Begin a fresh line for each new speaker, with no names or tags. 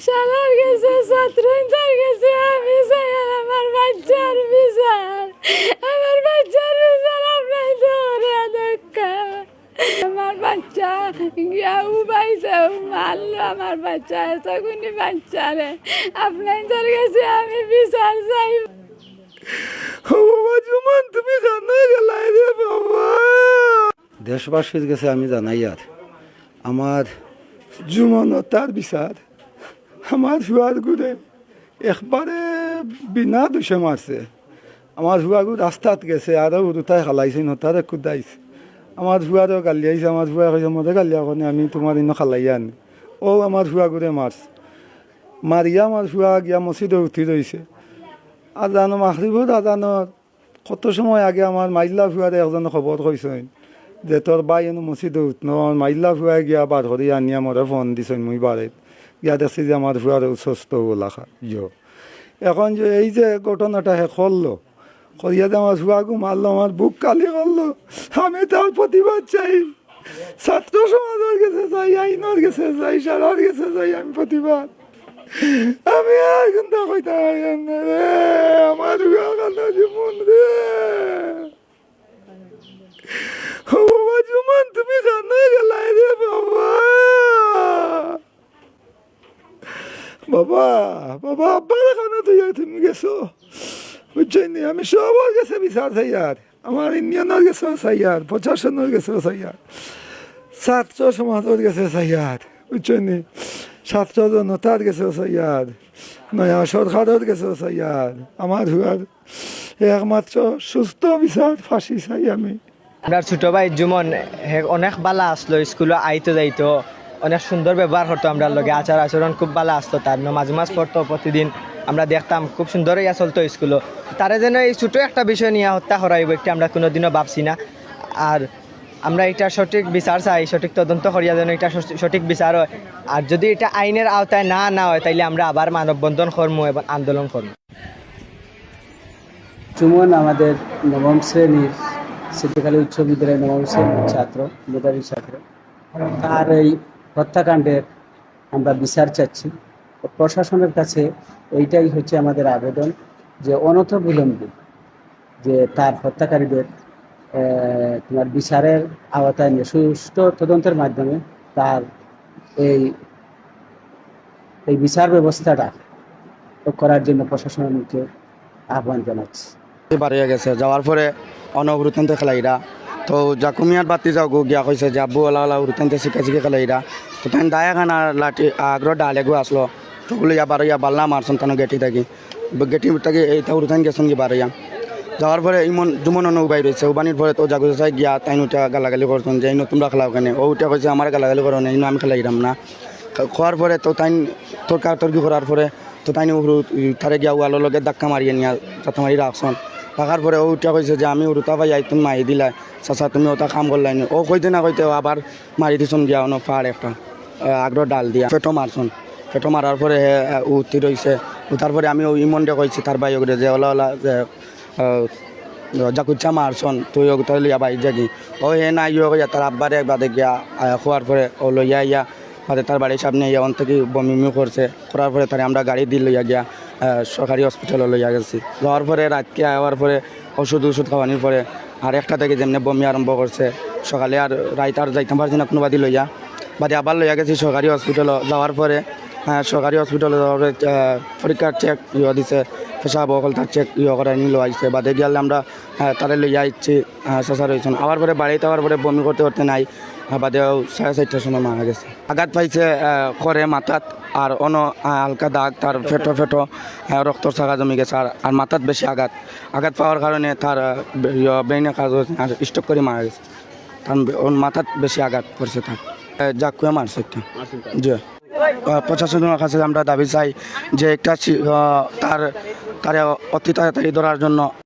সালার গেছে ছাত্রইন্টার গেছে আমি চাই আমার বাচ্চার বিচার আমার বাচ্চার বিচার আপনার দৌড়ে দেখা আমার বাচ্চা গিয়া উবাইছে মারলো আমার বাচ্চা এতগুনি বাচ্চারে আপনার কাছে আমি বিচার চাই
বাবা জুমান তুমি জানা গেলাই রে বাবা দেশবাসীর কাছে আমি জানাই আর আমার জুমন তার বিচার আমার হুয়ার গুড়ে একবারে বিনা দুষে মারছে। আমার হুয়াগু রাস্তাত গেছে আরও উরুতায় খালাইছে নতারে কুদাইছে। আমার হুয়ারও গালিয়াইছে আমার হুয়া কইছে মরে গালিয়া কনে আমি তোমার ইনো খালাই আনি ও আমার হুয়াগুড়ে মারছে মারিয়া আমার হুয়া গিয়া মসজিদে উঠি রয়েছে আজানো মাখরিবুর আজানোর কত সময় আগে আমার মাইল্লা ফুয়ারে একজন খবর কইছেন যে তোর বাই এনে মসজিদে উঠনো মাইল্লা ফুয়াই গিয়া বার হরি আনি আমার ফোন দিছেন, মুই বাড়িত গিয়া সে যে আমার ফুয়ার সুস্থ লেখা, ইয়। এখন যে এই যে ঘটনাটা হে করল করিয়া যে আমার ফুয়াকে মারলো, আমার বুক কালি করল, আমি তার প্রতিবাদ চাই। ছাত্র সমাজের কাছে চাই আইনের কাছে চাই সারার কাছে যাই, আমি প্রতিবাদ। আমি আর কিন্তু কইতে পারি না রে আমার গান জীবন রে ও বাবা জুমান তুমি জানা গেলাই রে বাবা বাবা বাবা আব্বার এখানে তুই তুমি গেছো। বুঝছই নি? আমি সবার গেছে বিচার চাইয়ার আমার ইন্ডিয়ানের গেছে চাইয়ার প্রশাসনের গেছে চাইয়ার ছাত্র সমাজের গেছে বুঝছই নি? ছাত্র জনতার গেছে চাইয়ার নয়া সরকারের গেছে চাইয়ার আমার হুয়ার একমাত্র সুস্থ বিচার ফাঁসি চাই আমি।
আমরা ছোট ভাই জুমন অনেক বালা আসলো, স্কুলে আইতো যাইতো। অনেক সুন্দর ব্যবহার করতো আমরা লগে, আচার আচরণ খুব ভালো আসতো তার। নামাজ মাস পড়তো প্রতিদিন, আমরা দেখতাম খুব সুন্দরই চলতো স্কুলও তারা যেন এই ছোটো একটা বিষয় নিয়ে হত্যা করাইব একটি আমরা কোনোদিনও ভাবছি না। আর আমরা এটা সঠিক বিচার চাই, সঠিক তদন্ত করিয়া যেন এটা সঠি- সঠিক বিচার হয়। আর যদি এটা আইনের আওতায় না না হয়, তাইলে আমরা আবার মানববন্ধন কর্ম এবং আন্দোলন করব
চুমন আমাদের নবম শ্রেণির সিদ্ধিকালী উচ্চ বিদ্যালয়ের নবম শ্রেণির ছাত্র মেধাবী ছাত্র। তার এই হত্যাকাণ্ডের আমরা বিচার চাচ্ছি। প্রশাসনের কাছে এইটাই হচ্ছে আমাদের আবেদন যে অনত বিলম্বে যে তার হত্যাকারীদের তোমার বিচারের আওতায় নিয়ে সুষ্ঠু তদন্তের মাধ্যমে তার এই এই বিচার ব্যবস্থাটা করার জন্য প্রশাসনকে আহ্বান জানাচ্ছি।
বাড়িয়ে গেছে, যাওয়ার পরে অনবরুতেন্তে খেলাইরা তো জাকুমিয়ার বাতি যাও গো, গিয়া কইছে যে, আব্বু, ওলা ওলা উরুতেন্তে শিখে শিখে খেলাইরা তো তাই দায়া খানা লাঠি, আগ্রহ ডালে গো আসলো। তো বলে, ইয়া বাল্লা মারছন তানো গেটি থাকি। গেটি থাকি এইটা উরুতেন গেছেন কি বারইয়া যাওয়ার পরে ইমন অন্য উবাই রয়েছে উবানির পরে তো জাগু চাই গিয়া তাই উঠা গালাগালি করছেন যে ইনো তোমরা খেলাও কেন? ও উঠা কইছে, আমার গালাগালি করো না ইনো আমি খেলাইরাম না। খোয়ার পরে তো তাই তর্কা তর্কি করার পরে তো তাই তারে গিয়া ওয়ালোর লগে ধাক্কা মারিয়ে নিয়া চাতা মারি রাখছন রাখার পরে ও উঠা কইছে যে, আমি উরুতা ভাই, আই তুমি মারি দিলা। চাচা, তুমি ওটা কাম করলাই নি। ও কইতে না কইতে ও আবার মারি দিছন গিয়া অন পাহাড় একটা আগ্রহ ডাল দিয়া পেটো মারছন। পেটো মারার পরে হে উঠি রইছে। উঠার পরে আমি ওই মন্ডে কইছি তার ভাই ওগুলো যে, ওলা ওলা, যে জাকুচ্ছা মারছন, তুই ওগুলো লইয়া বাই জাগি ও হে না ইয়ে তার আব্বারে বাদে গিয়া খোয়ার পরে ও লইয়া ইয়া বাদে তার বাড়ির সামনে ইয়া অন থেকে বমি করছে। করার পরে তারা আমরা গাড়ি দিয়ে লইয়া গিয়া সরকারি হসপিটালে লইয়া গেছি। যাওয়ার পরে, রাতকে আওয়ার পরে ওষুধ ওষুধ খাওয়ানোর পরে আর একটা থেকে যেমনি বমি আরম্ভ করছে, সকালে আর রাইত আর যাইতাম পারছি না কোনো বাদি লইয়া। বাদে আবার লইয়া গেছি সরকারি হসপিটালে যাওয়ার পরে সরকারি হসপিটালে পরীক্ষার চেক ইয়ে দিছে পেশাব অকল তার চেক ইয়ে করে নিয়ে আইছে বাদে গেলে আমরা হ্যাঁ, তারে লইয়া আইছি চেষ্টা রয়েছেন আবার পরে বাড়িতে আবার পরে বমি করতে করতে নাই বাদেও সাড়ে চারটার সময় মারা গেছে। আঘাত পাইছে করে মাথাত আর অন হালকা দাগ তার ফেটো ফেটো রক্ত ছাগা জমি গেছে আর আর মাথাত বেশি আঘাত। আঘাত পাওয়ার কারণে তার ব্রেইনে কাজ হচ্ছে আর স্টক করে মারা গেছে। তার মাথাত বেশি আঘাত করছে তার। জাকুয়ে মারছে একটা। জি। প্রশাসনের কাছে আমরা দাবি চাই যে একটা তার তার অতি তাড়াতাড়ি ধরার জন্য